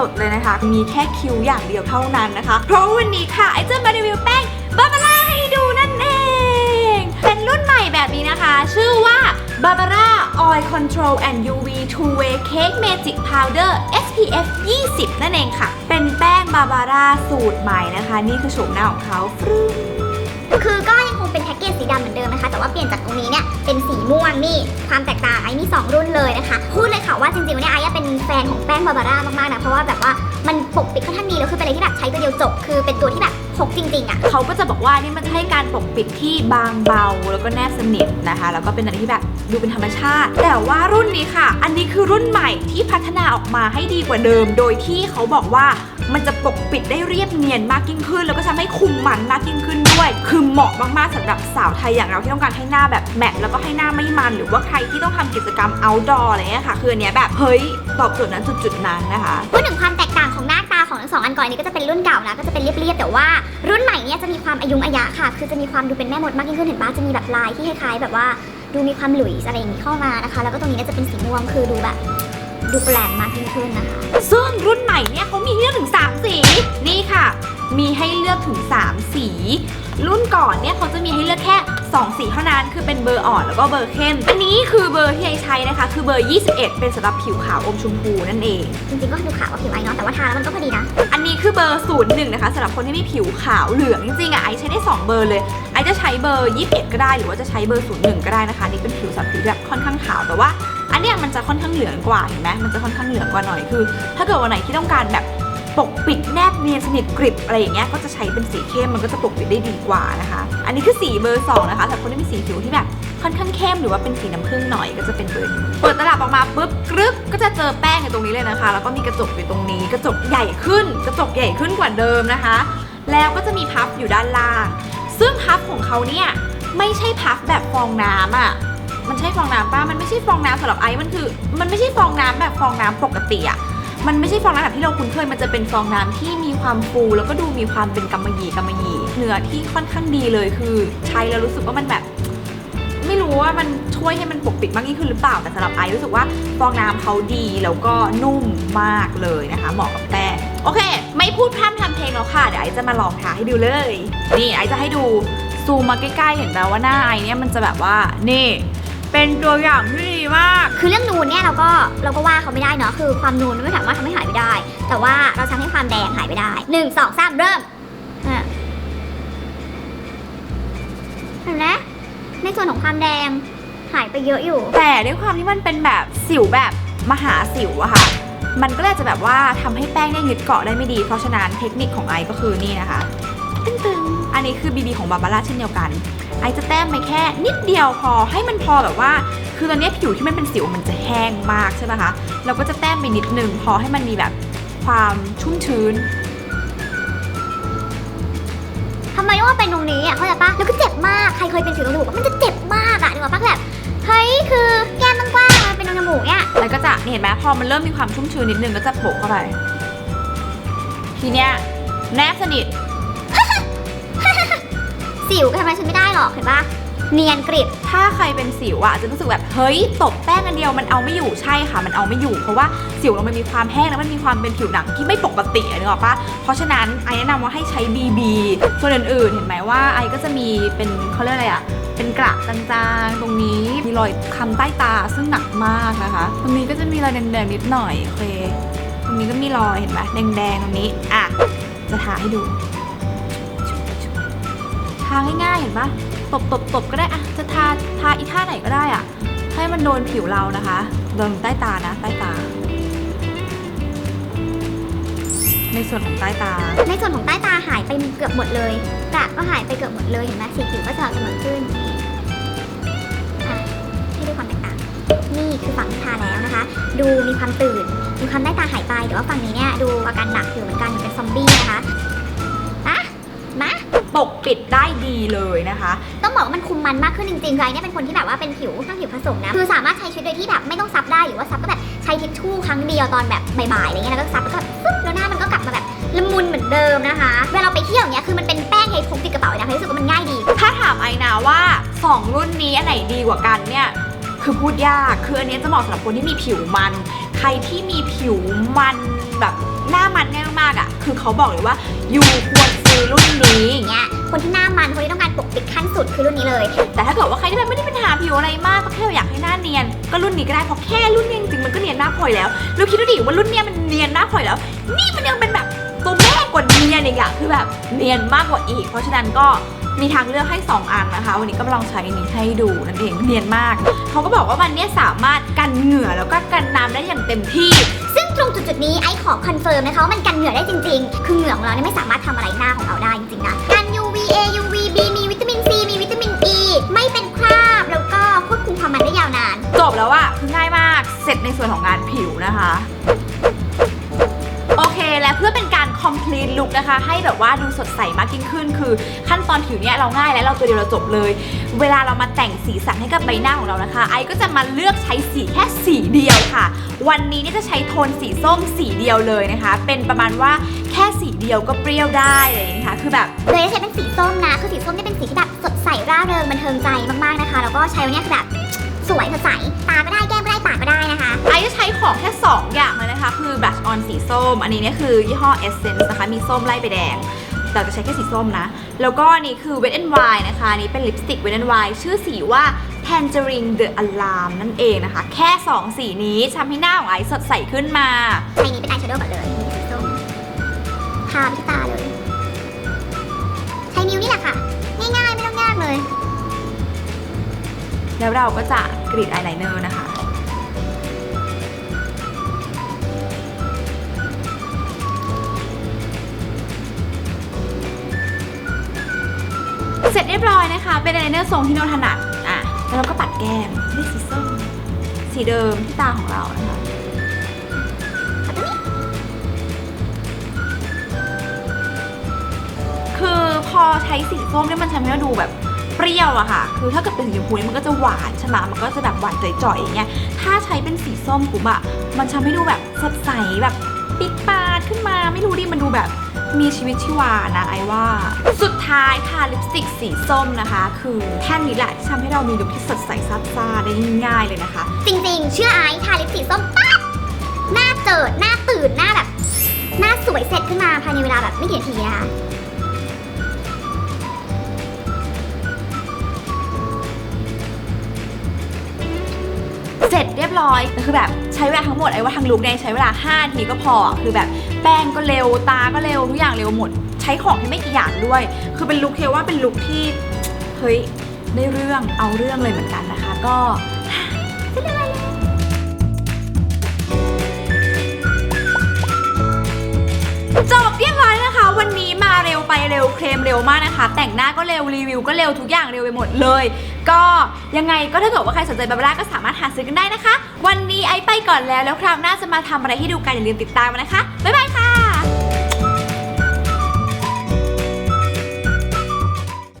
สดเลยนะคะ มีแค่คิวอย่างเดียวเท่านั้นนะคะ เพราะวันนี้ค่ะไอจะมารีวิวแป้งบาบาร่าให้ดูนั่นเอง เป็นรุ่นใหม่แบบนี้นะคะ ชื่อว่า Barbara Oil Control and UV Two Way Cake Magic Powder SPF 20 นั่นเองค่ะ เป็นแป้งบาบาร่าสูตรใหม่นะคะ นี่คือโฉมหน้าของเขาคือก็ ลี่ยนจากตรงนี้เนี่ยเป็นสีม่วงนี่ความแตกต่างไอ้มี2รุ่นเลยนะคะพูดเลยค่ะว่าจริงๆวันนี้ไอ้เป็นแฟนของแป้งบาบาร่ามากๆนะเพราะว่าแบบว่ามันปกปิดค่อนข้างดีแล้วคือเป็นอะไรที่แบบใช้ตัวเดียวจบ คือเป็นตัวที่แบบพกจริงๆอะเขาก็จะบอกว่านี่มันจะให้การปกปิดที่บางเบาแล้วก็แนบสนิทนะคะ แล้วก็เป็นอะไรที่แบบ ดูเป็นธรรมชาติ แต่ว่ารุ่นนี้ค่ะ อันนี้คือรุ่นใหม่ที่พัฒนาออกมาให้ดีกว่าเดิม โดยที่เขาบอกว่ามันจะปกปิดได้เรียบเนียนมากยิ่งขึ้น แล้วก็ทำให้คุมมันมากยิ่งขึ้นด้วย คือเหมาะมากๆสำหรับสาวไทยอย่างเราที่ต้องการให้หน้าแบบแมตต์แล้วก็ให้หน้าไม่มันหรือว่าใครที่ต้องทำกิจกรรม outdoor อะไรเงี้ยค่ะ คืออันเนี้ยแบบเฮ้ยตอบโจทย์นั้นจุดๆนั้นนะคะพูดถึงความแตกต่างของหน้าตาของทั้งสองอันก่อนนี้ก็จะเป็นรุ่นเก่านะก็จะเป็นเรียบๆแต่ว่ารุ่นใหม่เนี่ยจะมีความอายุงอายะค่ะ คือจะมีความดูเป็นแม่มดมากยิ่งขึ้นเห็นปะจะมีแบบลายที่คล้ายๆแบบว่า ดูมีความหลุยส์อะไรอย่างนี้เข้ามานะคะ แล้วก็ตรงนี้ก็จะเป็นสีม่วงคือดูแบบ ดูแปลกมากยิ่งขึ้นนะคะ ซึ่งรุ่นใหม่เนี่ยเขามีให้เลือกถึง 3 สี นี่ค่ะ มีให้เลือกถึง 3 สี รุ่นก่อนเนี่ยเขาจะมีให้เลือกแค่ 2 สีเท่านั้นคือเป็นเบอร์อ่อนแล้วก็เบอร์เข้ม อันนี้คือเบอร์ที่ไอใช้นะคะ คือเบอร์ 21 เป็นสำหรับผิวขาวอมชมพูนั่นเอง จริงๆก็ดูขาวกว่าผิวไอเนาะแต่ว่าทาแล้วมันก็พอดีนะ อันนี้คือเบอร์ 01 นะคะสำหรับคนที่มีผิวขาวเหลืองจริงๆอะไอใช้ได้ 2 เบอร์เลย ไอจะใช้เบอร์ 21 ก็ได้ หรือว่าจะใช้เบอร์ 01 ก็ได้นะคะนี่เป็นผิวสับผิวแบบค่อนข้างขาวแต่ว่าอันเนี้ยมันจะค่อนข้างเหลืองกว่าเห็นไหมมันจะค่อนข้างเหลืองกว่าหน่อยคือ ถ้าเกิดวันไหนที่ต้องการแบบ ปกปิดแนบเนียนสนิทกริบอะไรอย่างเงี้ยก็จะใช้เป็นสีเข้มมันก็จะปกปิดได้ดีกว่านะคะ อันนี้คือสีเบอร์สองนะคะสำหรับคนที่มีสีผิวที่แบบค่อนข้างเข้มหรือว่าเป็นสีน้ำผึ้งหน่อยก็จะเป็นเบอร์นี้เปิดตลับออกมาปุ๊บกรึบก็จะเจอแป้งอยู่ตรงนี้เลยนะคะ แล้วก็มีกระจกอยู่ตรงนี้ กระจกใหญ่ขึ้น กระจกใหญ่ขึ้นกว่าเดิมนะคะ แล้วก็จะมีพับอยู่ด้านล่าง ซึ่งพับของเขาเนี่ยไม่ใช่พับแบบฟองน้ำอะมันใช่ฟองน้ำป้ามันไม่ใช่ฟองน้ำสำหรับไอซ์มันคือ มันไม่ใช่ฟองน้ำแบบฟองน้ำปกติอะ มันไม่ใช่ฟองน้ำแบบที่เราคุ้นเคย มันจะเป็นฟองน้ำที่มีความฟูแล้วก็ดูมีความเป็นกำมะหยี่กำมะหยี่เนื้อที่ค่อนข้างดีเลยคือใช้แล้วรู้สึกว่ามันแบบ ไม่รู้ว่ามันช่วยให้มันปกปิดมากยิ่งขึ้นหรือเปล่าแต่สำหรับไอรู้สึกว่าฟองน้ำเขาดีแล้วก็นุ่มมากเลยนะคะเหมาะกับแป้งโอเค ไม่พูดพร่ำทำเพลงแล้วค่ะเดี๋ยวไอจะมาลองทาให้ดูเลย นี่ไอจะให้ดูซูมมาใกล้ๆเห็นแล้วว่าหน้าไอเนี่ยมันจะแบบว่านี่ เป็นตัวอย่างที่ดีมาก คือเรื่องนูนเนี่ยเราก็เราก็ว่าเขาไม่ได้เนาะคือความนูนมันไม่สามารถทำให้หายไปได้ แต่ว่าเราทำให้ความแดงหายไปได้หนึ่งสองสามเริ่มอะเห็นไหมในส่วนของความแดงหายไปเยอะอยู่ แต่ด้วยความที่มันเป็นแบบสิวแบบมหาสิวอะค่ะ มันก็เลยจะแบบว่าทำให้แป้งเนี่ยยึดเกาะได้ไม่ดี เพราะฉะนั้นเทคนิคของไอซ์ก็คือนี่นะคะ ตึงๆ อันนี้คือบีบีของบาบาร่าเช่นเดียวกันไอซ์จะแต้มไปแค่นิดเดียวพอให้มันพอแบบว่า คือตอนนี้ผิวที่มันเป็นสิวมันจะแห้งมากใช่ไหมคะเราก็จะแต้มไปนิดนึงพอให้มันมีแบบความชุ่มชื้นทำไมว่าเป็นตรงนี้อะเข้าใจปะแล้วก็เจ็บมากใครเคยเป็นสิวตรงจมูกมันจะเจ็บมากอะนึกออกปะคือแบบเฮ้ยคือแก้มมันกว้างมันเป็นตรงจมูกเนี่ยแล้วก็จะนี่เห็นไหมพอมันเริ่มมีความชุ่มชื้นนิดนึงก็จะโปะเข้าไปทีเนี้ยแนบสนิท สิวก็ทำอะไรฉันไม่ได้หรอกเห็นปะเนียนกริบ ถ้าใครเป็นสิวอะจะรู้สึกแบบเฮ้ยตบแป้งอันเดียวมันเอาไม่อยู่ใช่ค่ะ มันเอาไม่อยู่เพราะว่าสิวเรามันมีความแห้งแล้วมันมีความเป็นผิวหนังที่ไม่ปกติอะนึกออกปะเพราะฉะนั้นไอแนะนำว่าให้ใช้ BB ส่วนอื่นๆ เห็นไหมว่าไอก็จะมีเป็นเขาเรียกอะไรอะเป็นกระจางๆตรงนี้มีรอยคำใต้ตาซึ่งหนักมากนะคะ ตรงนี้ก็จะมีรอยแดงๆนิดหน่อยโอเค ตรงนี้ก็มีรอยเห็นไหมแดงๆตรงนี้อะจะทาให้ดู ทาง่ายๆเห็นปะตบตบตบก็ได้อะจะทาทาอีท่าไหนก็ได้อะให้มันโดนผิวเรานะคะ โดนใต้ตานะ ใต้ตา ในส่วนของใต้ตา ในส่วนของใต้ตาหายไปเกือบหมดเลยกระก็หายไปเกือบหมดเลยเห็นไหมสีผิวก็สม่ำเสมอขึ้นอะให้ดูความแตกต่าง นี่คือฝั่งที่ทาแล้วนะคะ ดูมีความตื่น มีความใต้ตาหายไปแต่ว่าฝั่งนี้เนี่ยดูอาการหนักอยู่เหมือนกันเหมือนเป็นซอมบี้นะคะ ปกปิดได้ดีเลยนะคะ ต้องบอกว่ามันคุมมันมากขึ้นจริงๆคือไอเนี่ยเป็นคนที่แบบว่าเป็นผิวข้างผิวผสมนะ คือสามารถใช้ชีวิตโดยที่แบบไม่ต้องซับได้หรือว่าซับก็แบบใช้ทิชชู่ครั้งเดียวตอนแบบบ่ายๆอะไรเงี้ยแล้วก็ซับแล้วก็ปึ๊บแล้วหน้ามันก็กลับมาแบบละมุนเหมือนเดิมนะคะ เวลาเราไปเที่ยวเงี้ยคือมันเป็นแป้งให้พกติดกระเป๋าเลยนะรู้สึกว่ามันง่ายดี ถ้าถามไอนะว่า 2 รุ่นนี้อันไหนดีกว่ากันเนี่ยคือพูดยาก คืออันนี้จะเหมาะสำหรับคนที่มีผิวมัน ใครที่มีผิวมันแบบหน้ามันง่ายมากๆอะ คือเขาบอกเลยว่ายูควร ซื้อรุ่นนี้อย่างเงี้ยคนที่หน้ามันคนที่ต้องการปกปิดขั้นสุดคือรุ่นนี้เลย แต่ถ้าเกิดว่าใครที่แบบไม่ได้เป็นปัญหาผิวอะไรมากก็แค่อยากให้หน้าเนียน ก็รุ่นนี้ก็ได้เพราะแค่รุ่นเนี้ยจริงๆมันก็เนียนหน้าพลอยแล้วแล้วคิดดูดิว่ารุ่นเนี้ยมันเนียนหน้าพลอยแล้ว นี่มันยังเป็นแบบตัวแม่กว่าเนียนอีกอะคือแบบเนียนมากกว่าอีก เพราะฉะนั้นก็มีทางเลือกให้ 2 อันนะคะ วันนี้ก็มาลองใช้อันนี้ให้ดูนั่นเองเนียนมาก เขาก็บอกว่ามันเนี้ยสามารถกันเหงื่อแล้วก็กันน้ำได้อย่างเต็มที่ ซึ่ง ตรงจุดๆนี้ไอ้ขอคอนเฟิร์มนะคะว่ามันกันเหงื่อได้จริงๆ คือเหงื่อของเราเนี่ยไม่สามารถทำอะไรหน้าของเราได้จริงๆนะกัน UVA UVB มีวิตามิน C มีวิตามิน E ไม่เป็นคราบแล้วก็ควบคุมความมันได้ยาวนาน จบแล้วอะคือง่ายมาก เสร็จในส่วนของงานผิวนะคะ โอเคและเพื่อเป็น complete look นะคะ ให้แบบว่าดูสดใสมากยิ่งขึ้น คือขั้นตอนผิวเนี่ยเราง่ายและเราตัวเดียวเราจบเลย เวลาเรามาแต่งสีสันให้กับใบหน้าของเรานะคะ ไอก็จะมาเลือกใช้สีแค่สีเดียวค่ะ วันนี้เนี่ยจะใช้โทนสีส้มสีเดียวเลยนะคะ เป็นประมาณว่าแค่สีเดียวก็เปรี้ยวได้อะไรอย่างเลยนะคะคือแบบ เลยใช้เป็นสีส้มนะ คือสีส้มเนี่ยเป็นสีที่แบบสดใสร่าเริงบันเทิงใจมากๆนะคะ แล้วก็ใช้วันเนี้ยคือแบบสวยสดใส ตาก็ได้แก้มก็ได้ปากก็ได้นะคะ ไอจะใช้ของแค่ 2 อย่างเลย นะคะคือ blush on สีส้ม อันนี้เนี่ยคือยี่ห้อ Essence นะคะ มีส้มไล่ไปแดง แต่จะใช้แค่สีส้มนะ แล้วก็อันนี้คือ Wet n Wild นะคะอันนี้เป็นลิปสติก Wet n Wild ชื่อสีว่า Tangerine the Alarm นั่นเองนะคะ แค่ 2 สีนี้ทำให้หน้าของไอซ์สดใสขึ้นมาใช้นี้เป็นอายแชโดว์ก่อนเลยนี่สีส้มทาไปที่ตาเลยใช้นิ้วนี่แหละค่ะ ง่ายๆ ไม่ต้องยากเลย แล้วเราก็จะกรีดอายไลเนอร์นะคะ เสร็จเรียบร้อยนะคะ เป็นไลเนอร์ทรงที่เราถนัดอะแล้วเราก็ปัดแก้มด้วยสีส้มสีเดิมที่ตาของเรานะคะคือพอใช้สีส้มเนี่ยมันทำให้เราดูแบบเปรี้ยวอะค่ะ คือถ้าเกิดเป็นสีชมพูเนี่ยมันก็จะหวานใช่ไหมมันก็จะแบบหวานจ่อยๆอย่างเงี้ย ถ้าใช้เป็นสีส้มปุ๊บอะมันทำให้ดูแบบสดใสแบบปิดปาดขึ้นมา ไม่รู้ดิ มันดูแบบ มีชีวิตชีวานะไอว่า สุดท้ายค่ะลิปสติกสีส้มนะคะ คือแท่งนี้แหละที่ทำให้เรามีลุคที่สดใสซับซ่าได้ง่ายๆเลยนะคะ จริงๆ เชื่อไอซ์ทาลิปสีส้มปั๊บหน้าเจิดหน้าตื่นหน้าแบบ หน้าสวยเสร็จขึ้นมาภายในเวลาแบบไม่กี่นาทีนะคะเสร็จเรียบร้อยแต่คือแบบใช้เวลาทั้งหมดไอ้ว่าทั้งลุกเนี่ยใช้เวลา5นาทีก็พอ คือแบบ แป้งก็เร็วตาก็เร็วทุกอย่างเร็วหมด ใช้ของที่ไม่กี่อย่างด้วย คือเป็นลุคเทว่าเป็นลุคที่เฮ้ยได้เรื่องเอาเรื่องเลยเหมือนกันนะคะ ก็จบเรียบร้อย วันนี้มาเร็วไปเร็วเคลมเร็วมากนะคะ แต่งหน้าก็เร็วรีวิวก็เร็วทุกอย่างเร็วไปหมดเลย ก็ยังไงก็ถ้าเกิดว่าใครสนใจบาบาร่าก็สามารถหาซื้อกันได้นะคะ วันนี้ไอไปก่อนแล้วแล้วคราวหน้าจะมาทำอะไรให้ดูกันอย่าลืมติดตามมานะคะบ๊ายบายค่ะ